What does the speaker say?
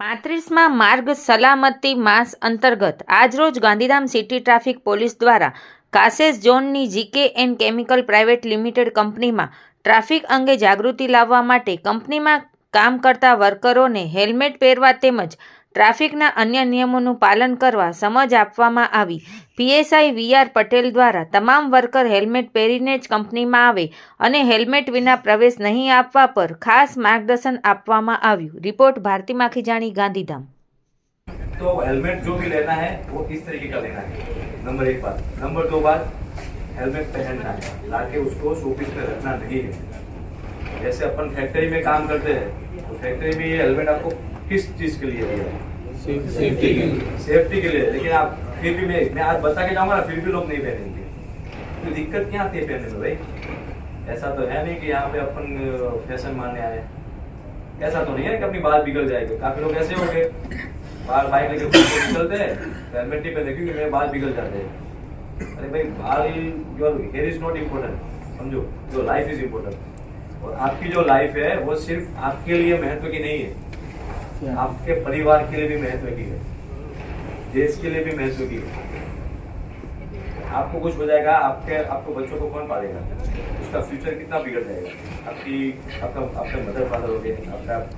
પાંત્રીસમાં માર્ગ સલામતી માસ અંતર્ગત આજરોજ ગાંધીધામ સિટી ટ્રાફિક પોલીસ દ્વારા કાસેસ ઝોનની GK and chemical private limited કંપનીમાં ટ્રાફિક અંગે જાગૃતિ લાવવા માટે કંપનીમાં કામ કરતા વર્કરોને હેલ્મેટ પહેરવા તેમજ ટ્રાફિકના અન્ય નિયમોનું પાલન કરવા સમજ આપવામાં આવી પીએસઆઈ વીઆર પટેલ દ્વારા તમામ વર્કર હેલ્મેટ પહેરીને જ કંપનીમાં આવે અને હેલ્મેટ વિના પ્રવેશ નહીં આપવા પર ખાસ માર્ગદર્શન આપવામાં આવ્યું રિપોર્ટ ભારતી માખીજાણી ગાંધીધામ तो हेलमेट जो भी लेना है वो किस तरीके का लेना है नंबर एक बात नंबर दो बात हेलमेट पहनना है लाके उसको शोपीस पे रखना नहीं है जैसे अपन फैक्ट्री में काम करते हैं तो फैक्ट्री में ये हेलमेट आपको किस चीज़ के लिए दिया? सेफ्टी के लिए। सेफ्टी के लिए। लेकिन आप फिर भी मैं मैं आज बता के जाऊँगा ना फिर भी लोग नहीं पहनेंगे। तो दिक्कत क्या आती है पहनने में भाई? ऐसा तो है नहीं कि यहाँ पे अपन फ़ैशन मानने आए। ऐसा तो नहीं है कि अपनी बाल बिगड़ जाएगी। काफ़ी लोग ऐसे होंगे बाल बाइक लेके निकलते हैं तो हेलमेट नहीं पहनते क्योंकि मेरे बाल बिगड़ जाते हैं। अरे भाई बाल your hair is not important समझो? जो लाइफ इज़ इम्पोर्टेंट और आपकी जो लाइफ है वो सिर्फ़ आपके लिए महत्व की नहीं है। आपके परिवार के लिए भी महत्व की है। देश के लिए भी महत्व की है। आपको कुछ हो जाएगा, आपके, आपको बच्चों को कौन पालेगा? उसका फ्यूचर कितना बिगड़ जाएगा? आपकी, आपका आपका मदर फादर हो गए, आपका